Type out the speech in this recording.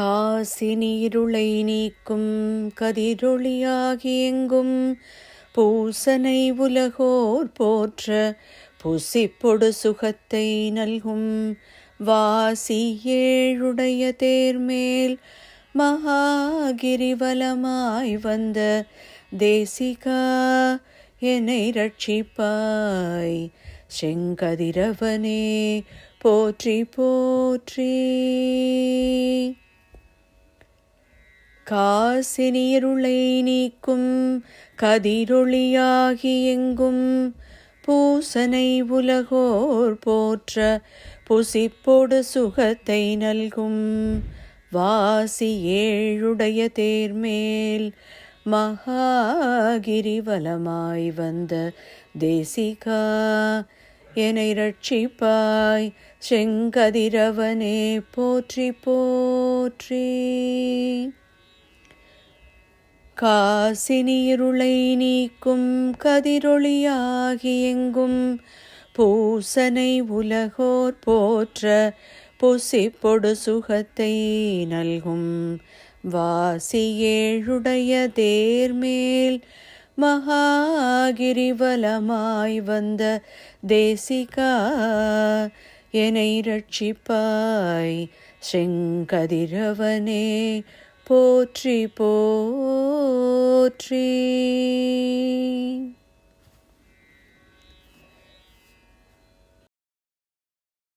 காசி நீருளை நீக்கும் கதிரொளியாகி எங்கும். பூசனை உலகோர் போற்ற புசிப்பொடு சுகத்தை நல்கும். வாசி ஏழுடைய தேர்மேல் மகாகிரிவலமாய் வந்த தேசிகா என்னை ரட்சிப்பாய். செங்கதிரவனே போற்றி போற்றி. காசினியருளை நீக்கும் கதிரொளியாகி எங்கும் பூசனை உலகோர் போற்ற புசிப்போடு சுகத்தை நல்கும் வாசி ஏழுடைய தேர்மேல் மகாகிரிவலமாய் வந்த தேசிகா என்னை ரட்சிப்பாய் செங்கதிரவனே போற்றி போற்றி. காசி நீருளை நீக்கும் கதிரொளியாகி எங்கும். பூசனை உலகோர் போற்ற பொசிப்பொடு சுகத்தை நல்கும். வாசி ஏழுடைய தேர்மேல் மகாகிரிவலமாய் வந்த தேசிகா என்னை ரட்சிப்பாய் செங்கதிரவனே போற்றி போற்றி